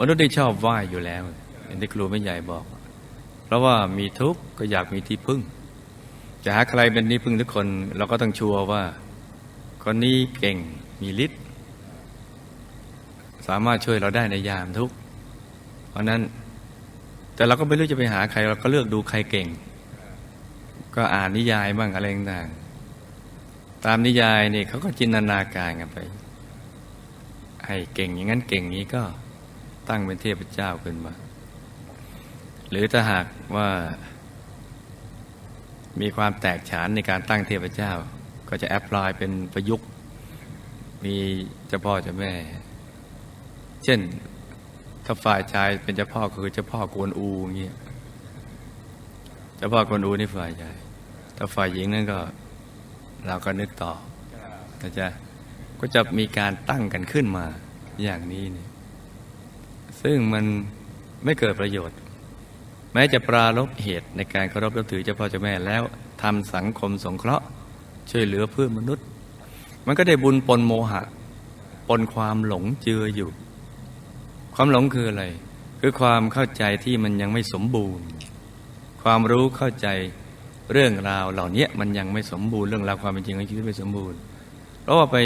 มนุษย์ได้ชอบไหว้อยู่แล้วอย่างที่ครูไม่ใหญ่บอก เพราะว่ามีทุกข์ก็อยากมีที่พึ่ง จะหาใครเป็นที่พึ่งทุกคน เราก็ต้องชัวร์ว่า คนนี้เก่งมีฤทธิ์สามารถช่วยเราได้ในยามทุก เพราะนั้น แต่เราก็ไม่รู้จะไปหาใคร เราก็เลือกดูใครเก่ง ก็อ่านนิยายบ้างอะไรต่างตามนิยายนี่เขาก็จินตนาการกันไป ให้เก่งอย่างนั้นเก่งนี้ก็ตั้งเป็นเทพเจ้าขึ้นมา หรือถ้าหากว่า มีความแตกฉานในการตั้งเทพเจ้า ก็จะแอพพลายเป็นประยุกต์ มีเจ้าพ่อเจ้าแม่ เช่นถ้าฝ่ายชายเป็นเจ้าพ่อคือเจ้าพ่อกวนอูอย่างเงี้ยเจ้าพ่อกวนอูนี่ฝ่ายชายถ้าฝ่ายหญิงนั่นก็เราก็นึกต่อนะจ๊ะก็จะมีการตั้งกันขึ้นมาอย่างนี้นี่ซึ่งมันไม่เกิดประโยชน์ ม้จะปราลบเหตุในการเคารพนับถือเจ้าพ่อเจ้าแม่แล้วทำสังคมสงเคราะห์ ช่วยเหลือเพื่อนมนุษย์ มันก็ได้บุญปนโมหะ ปนความหลงเจืออยู่ ความหลงคืออะไร คือความเข้าใจที่มันยังไม่สมบูรณ์ ความรู้เข้าใจเรื่องราวเหล่านี้มันยังไม่สมบูรณ์เรื่องราวความเป็นจริงของชีวิตไม่สมบูรณ์ เพราะว่าไป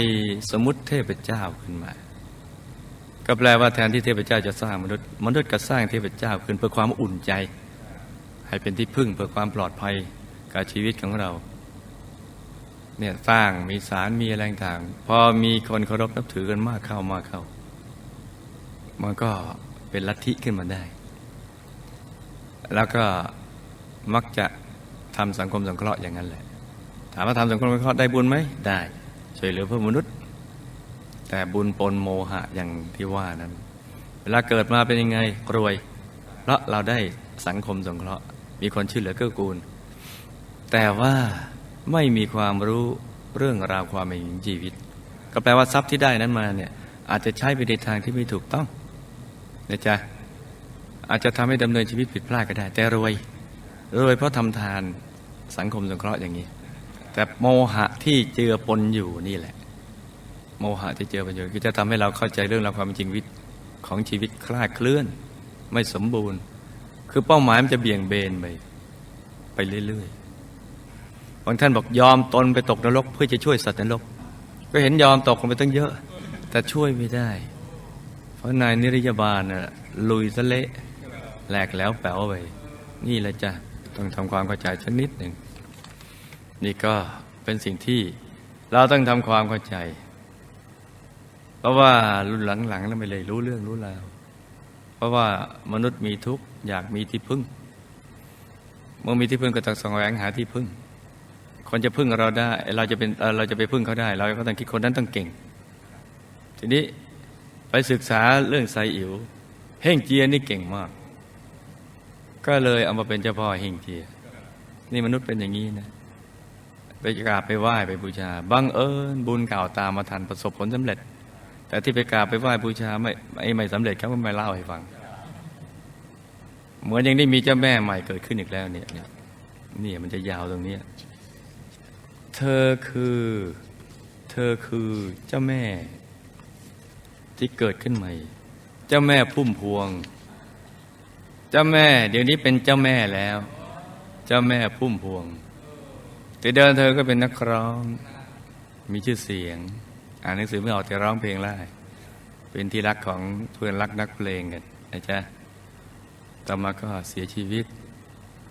สมมติเทพเจ้าขึ้นมา ก็แปลว่าแทนที่เทพเจ้าจะสร้างมนุษย์ มนุษย์ก็สร้างเทพเจ้าขึ้นเพื่อความอุ่นใจ ให้เป็นที่พึ่งเพื่อความปลอดภัยกับชีวิตของเราเนี่ยสร้างมีสารมีอะไรต่างพอมีคนเคารพนับถือกันมากเข้ามากเข้า มันก็เป็นลัทธิขึ้นมาได้ แล้วก็มักจะทำสังคมสงเคราะห์อย่างนั้นแหละ ถามว่าทำสังคมสงเคราะห์ได้บุญไหมได้ ช่วยเหลือเพื่อมนุษย์ แต่บุญปนโมหะอย่างที่ว่านั้น เวลาเกิดมาเป็นยังไงรวย เพราะเราได้สังคมสงเคราะห์มีคนช่วยเหลือเกื้อกูล แต่ว่าไม่มีความรู้เรื่องราวความเป็นอยู่ชีวิต ก็แปลว่าทรัพย์ที่ได้นั้นมาเนี่ยอาจจะใช้ไปในทางที่ไม่ถูกต้องนะจ๊ะอาจจะทำให้ดำเนินชีวิตผิดพลาดก็ได้ แต่รวยรวยเพราะทำทานสังคมสงเคราะห์อย่างนี้ แต่โมหะที่เจือปนอยู่นี่แหละ โมหะที่เจอปนอยู่ก็จะทำให้เราเข้าใจเรื่องราวความจริงวิตของชีวิตคลาดเคลื่อน ไม่สมบูรณ์ คือเป้าหมายมันจะเบี่ยงเบนไปไปเรื่อยๆบางท่านบอกยอมตนไปตกนรก เพื่อจะช่วยสัตว์นรก ก็เห็นยอมตกลงไปตั้งเยอะ แต่ช่วยไม่ได้ เพราะนายนิรยาบาลน่ะลุยสะเละแหลกแล้วแป๋วไปนี่แหละจ้ะต้องทำความเข้าใจสักนิดหนึ่งนี่ก็เป็นสิ่งที่เราต้องทำความเข้าใจ เพราะว่ารุ่นหลังๆแล้วไม่เลยรู้เรื่องรู้ราวเพราะว่ามนุษย์มีทุกข์อยากมีที่พึ่ง เมื่อมีที่พึ่งก็ต้องแสวงหาที่พึ่ง คนจะพึ่งเราได้ เราจะเป็นเราจะไปพึ่งเขาได้ เราก็ต้องคิดคนนั้นต้องเก่ง ทีนี้ไปศึกษาเรื่องไซอิ๋วเฮงเจียนี่เก่งมาก ก็เลยเอามาเป็นเจ้าพ่อเฮงเจีย นี่มนุษย์เป็นอย่างนี้นะไปกราบไปไหว้ไปบูชาบังเอิญบุญเก่าตามมาทันประสบผลสำเร็จ แต่ที่ไปกราบไปไหว้บูชาไม่ไม่ไม่สำเร็จเขาก็ไม่เล่าให้ฟัง เหมือนยังได้มีเจ้าแม่ใหม่เกิดขึ้นอีกแล้วเนี่ยเนี่ยเนี่ยมันจะยาวตรงเนี้ยเธอคือ เธอคือเจ้าแม่ ที่เกิดขึ้นใหม่ เจ้าแม่พุ่มพวง เจ้าแม่ เดี๋ยวนี้เป็นเจ้าแม่แล้ว เจ้าแม่พุ่มพวงแต่เดินเธอก็เป็นนักร้อง มีชื่อเสียง อ่านหนังสือไม่ออกแต่ร้องเพลงได้เป็นที่รักของเพื่อนรักนักเพลงกันนะจ๊ะต่อมาก็เสียชีวิต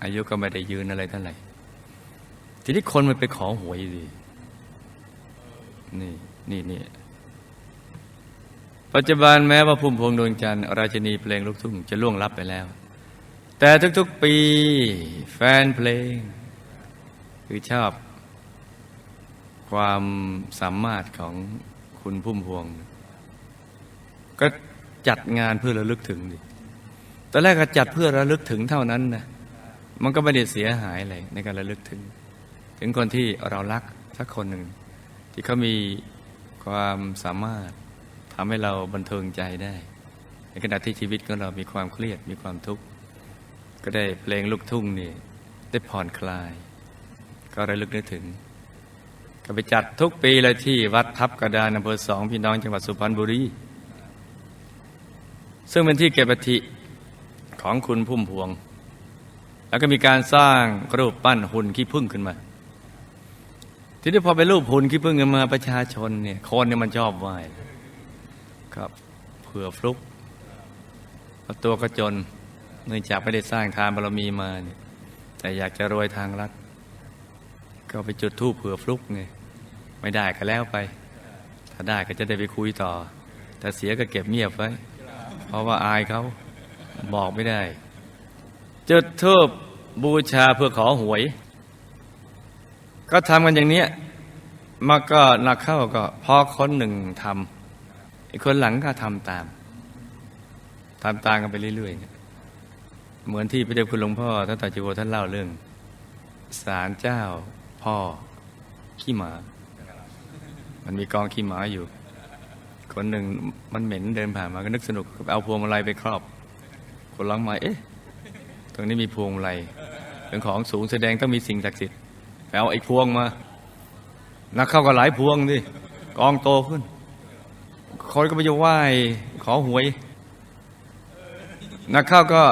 อายุก็ไม่ได้ยืนอะไรเท่าไหร่ทีนี้คนมันไปขอหวยดินี่นี่นี่ปัจจุบันแม้ว่าพุ่มพวงดวงจันทร์ราชินีเพลงลูกทุ่งจะล่วงลับไปแล้ว แต่ทุกๆปีแฟนเพลง คือชอบ ความสามารถของคุณพุ่มพวง ก็จัดงานเพื่อระลึกถึงดิตอนแรกก็จัดเพื่อระลึกถึงเท่านั้นนะมันก็ไม่ได้เสียหายอะไรในการระลึกถึง ถึงคนที่เรารักสักคนหนึ่ง ที่เขามีความสามารถทำให้เราบันเทิงใจได้ ในขณะที่ชีวิตของเรามีความเครียดมีความทุกข์ ก็ได้เพลงลูกทุ่งนี่ได้ผ่อนคลาย ก็ระลึกนึกถึง ก็ไปจัดทุกปีเลยที่วัดทับกระดานอำเภอสองพี่น้องจังหวัดสุพรรณบุรี ซึ่งเป็นที่เก็บอัฐิของคุณพุ่มพวง แล้วก็มีการสร้างรูปปั้นหุ่นขี้ผึ้งขึ้นมา ทีนี้พอไปรูปหุ่นขี้ผึ้งกันมาประชาชนเนี่ยคนเนี่ยมันชอบไหว้ครับเผื่อฟลุกตัวก็จนเนื่องจากไม่ได้สร้างทานบารมีมาเนี่ยแต่อยากจะรวยทางรัฐก็ไปจุดธูปเผื่อฟลุกไง ไม่ได้ก็แล้วไป ถ้าได้ก็จะได้ไปคุยต่อ แต่เสียก็เก็บเงียบไว้ เพราะว่าอายเขาบอกไม่ได้ จุดธูปบูชาเพื่อขอหวย ก็ทำกันอย่างเนี้ยมาก็หนักเข้าก็พอคนหนึ่งทำอีกคนหลังก็ทำตามทำตามกันไปเรื่อยๆเนี่ยเหมือนที่พระเดชคุณหลวงพ่อท่านตาจิโวท่านเล่าเรื่องศาลเจ้าพ่อขี้หมา มันมีกองขี้หมาอยู่ คนหนึ่งมันเหม็นเดินผ่านมาก็นึกสนุกเอาพวงมาลัยไปครอบ คนหลังมาเอ๊ะ ตรงนี้มีพวงมาลัยเป็นของสูงแสดงต้องมีสิ่งศักดิ์สิทธิ์ไปเอาไอ้พวงมานักเข้าก็หลายพวงดิกองโตขึ้นคนก็ไปจะไหว้ขอหวย นักเข้าก็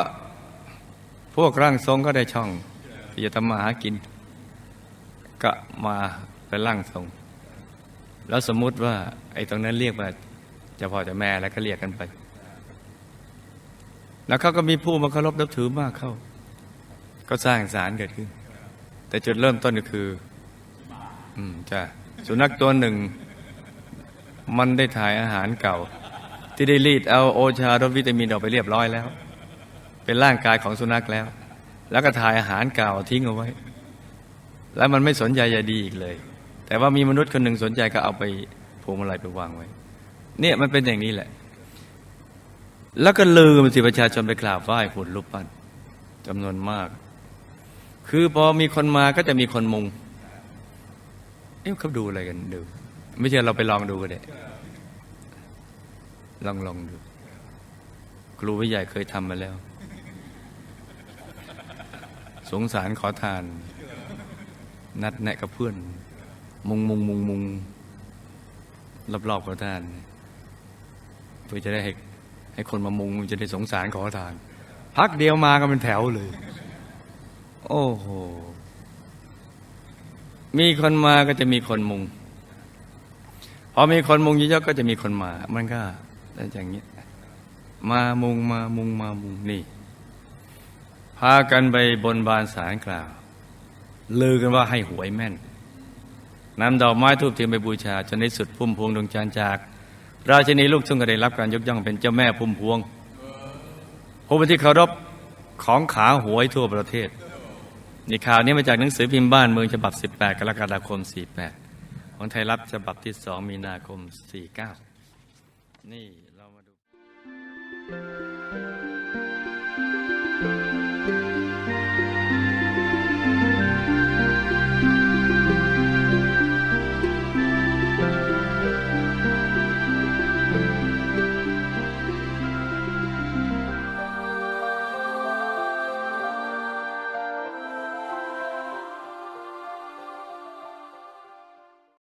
พวกร่างทรงก็ได้ช่องที่จะทำมาหากิน ก็มาเป็นร่างทรง แล้วสมมุติว่า ไอ้ตรงนั้นเรียกว่าจะพ่อจะแม่แล้วก็เรียกกันไป แล้วเขาก็มีผู้มาเคารพนับถือมากเข้า ก็สร้างสารเกิดขึ้น แต่จุดเริ่มต้นก็คือ อืมจ้ะสุนัขตัวหนึ่ง มันได้ถ่ายอาหารเก่า ที่ได้รีดเอาโอชารสวิตามินออกไปเรียบร้อยแล้ว เป็นร่างกายของสุนัขแล้ว แล้วก็ถ่ายอาหารเก่าทิ้งเอาไว้ แล้วมันไม่สนใจใยดีอีกเลย แต่ว่ามีมนุษย์คนหนึ่งสนใจก็เอาไปพวงมาลัยไปวางไว้ เนี่ยมันเป็นอย่างนี้แหละ แล้วก็ลืมสิประชาชนไปกราบไหว้หุ่นรูปปั้นจำนวนมาก คือพอมีคนมาก็จะมีคนมุง เอ๊ะเขาดูอะไรกันดู ไม่เชื่อเราไปลองดูกันเด็ลองลองดู ครูวิใหญ่เคยทำมาแล้ว สงสารขอทาน นัดแนะกับเพื่อน มุงมุงมุงมุงรอบๆขอทาน เพื่อจะได้ให้ให้คนมามุงจะได้สงสารขอทาน พักเดียวมากันเป็นแถวเลย โอ้โห มีคนมาก็จะมีคนมุง พอมีคนมุงเยอะๆก็จะมีคนมา มันก็ได้อย่างนี้มามุงมามุงมามุงนี่ พากันไปบนบานสารกล่าว ลือกันว่าให้หวยแม่น นำดอกไม้ทูบเทียนไปบูชา จนในสุดพุ่มพวงดวงจันทร์จาก ราชินีลูกทุ่งก็ได้รับการยกย่องเป็นเจ้าแม่พุ่มพวงผู้เป็นที่เคารพของขาหวยทั่วประเทศนี่ข่าวนี้มาจากหนังสือพิมพ์บ้านเมืองฉบับ 18 กรกฎาคม 48 ของไทยรัฐฉบับที่ 2 มีนาคม 49 นี่เรามาดู